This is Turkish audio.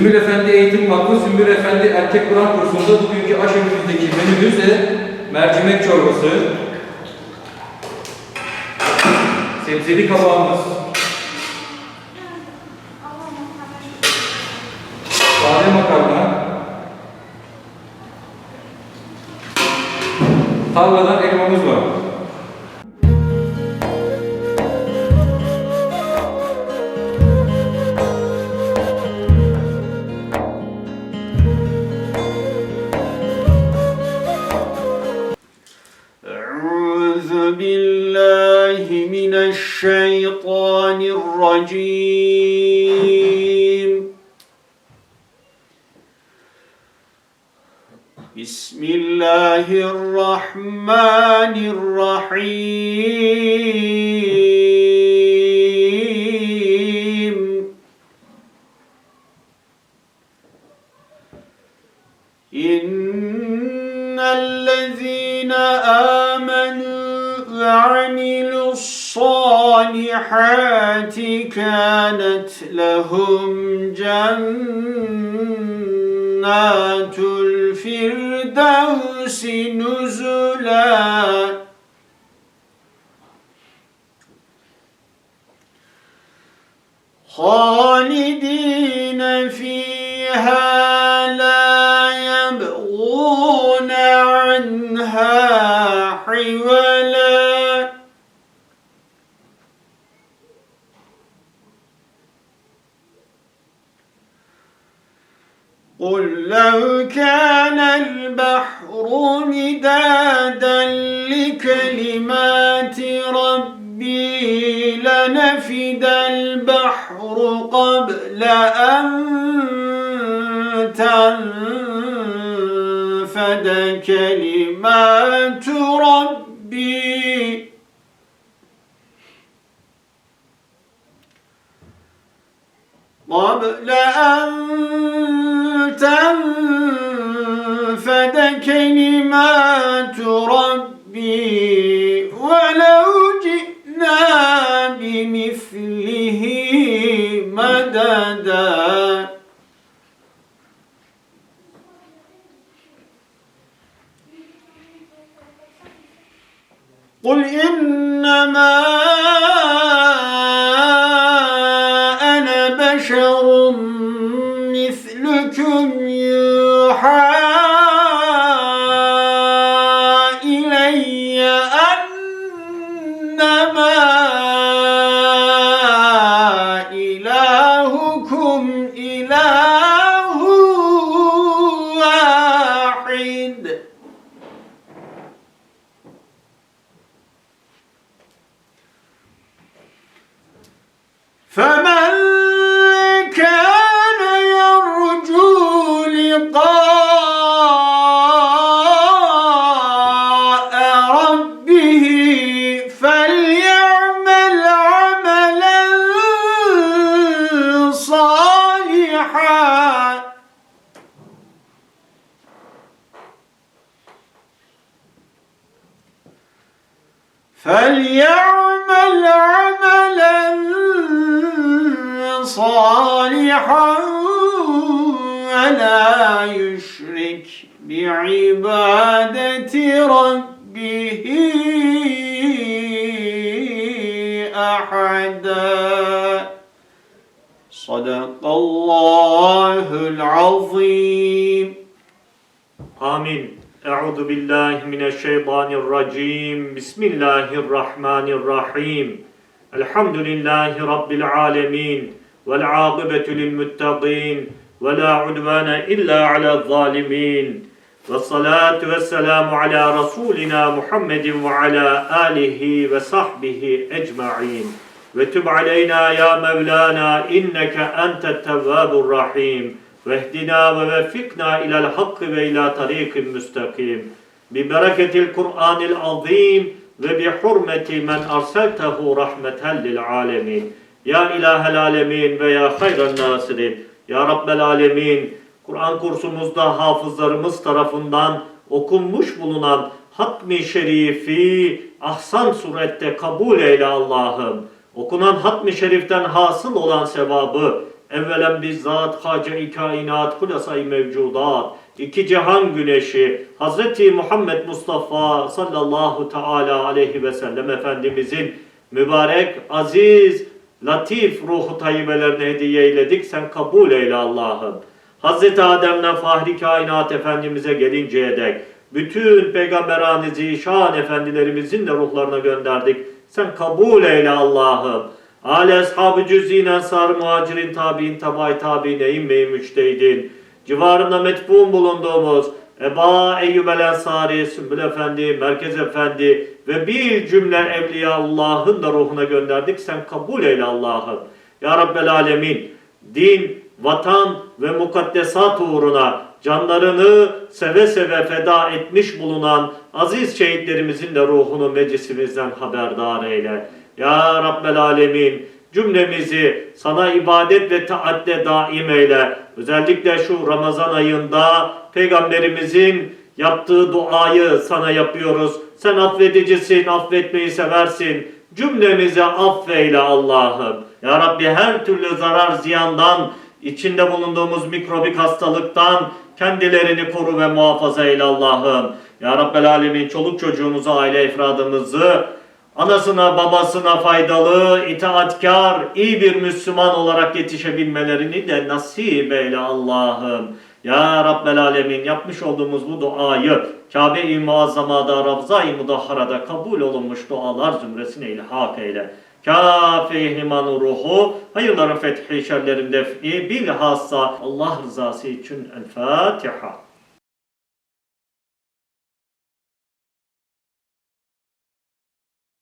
Sümbül Efendi Eğitim Vakfı Sümbül Efendi Erkek Kur'an kursunda bugünkü aşımızdaki menümüz de mercimek çorbası, sebzeli kabağımız, sade makarna, tarladan بالله من الشيطان الرجيم. بسم الله الرحمن الرحيم. إن الذين آمنوا وعملوا الصالحات كانت لهم جنات الفردوس نزلا خالدين قل لو كان البحر مدادا لكلمات ربي لنفد البحر قبل أن تنفد كلمات ربي. قبل أن تنفد كلمات ربي ولو جئنا بمثله مددا. قل إنما فمن كان يرجو لقاء ربه فليعمل عملا صالحا. فليعمل عملا صالحا ولا يشرك بعبادة ربه أحدا صدق الله العظيم Amin. Euzu billahi mineşşeytanirracim. Bismillahirrahmanirrahim. Elhamdülillahi rabbil alamin. Vel akibetu lil muttaqin. Ve la والعاقبة للمتقين ولا عدوان إلا على الظالمين. والصلاة والسلام على رسولنا محمد وعلى آله وصحبه أجمعين. وتب علينا يا مولانا إنك أنت التواب الرحيم. واهدنا ووفقنا إلى الحق وإلى طريق مستقيم. ببركة القرآن العظيم وبحرمة من أرسلته رحمة للعالمين. Ya ilahel alemin ve ya hayran nasirin. Ya Rabbel alemin. Kur'an kursumuzda hafızlarımız tarafından okunmuş bulunan Hatmi Şerifi ahsan surette kabul eyle Allah'ım. Okunan Hatmi Şerif'ten hasıl olan sevabı Evvelen bizzat Hace-i Kainat, Hulasa-i Mevcudat, iki cihan güneşi, Hazreti Muhammed Mustafa sallallahu teala aleyhi ve sellem Efendimizin mübarek, aziz, latif ruhu tayyibelerine hediye eyledik. Sen kabul eyle Allah'ım. Hazreti Adem'den Fahri Kainat Efendimiz'e gelinceye dek bütün peygamberani zişan efendilerimizin de ruhlarına gönderdik. Sen kabul eyle Allah'ım. Ali ashabı cüz'in ensar muhacirin tabi'in tabay tabi'in eğinmeyi müçteydin. Civarında metbuun bulunduğumuz Eba Eyyub el Ensari, Sümbül Efendi, Merkez Efendi ve bir cümle Evliyaullah'ın da ruhuna gönderdik. Sen kabul eyle Allah'ım. Ya Rabbel Alemin, din, vatan ve mukaddesat uğruna canlarını seve seve feda etmiş bulunan aziz şehitlerimizin de ruhunu meclisimizden haberdar eyle. Ya Rabbel Alemin cümlemizi sana ibadet ve taatte daim eyle. Özellikle şu Ramazan ayında Peygamberimizin yaptığı duayı sana yapıyoruz. Sen affedicisin, affetmeyi seversin. Cümlemizi affeyle Allah'ım. Ya Rabbi her türlü zarar ziyandan, içinde bulunduğumuz mikrobik hastalıktan kendilerini koru ve muhafaza eyle Allah'ım. Ya Rabbel Alemin çoluk çocuğumuzu, aile efradımızı anasına babasına faydalı, itaatkar, iyi bir Müslüman olarak yetişebilmelerini de nasip eyle Allah'ım. Ya Rabbel Alemin yapmış olduğumuz bu duayı Kabe-i Muazzama'da, Ravza-i Mudahhara'da kabul olunmuş dualar zümresine ilhak eyle. Kafe ihlimanı ruhu, hayırların fethi, şerlerin def'i, bilhassa Allah rızası için El Fatiha.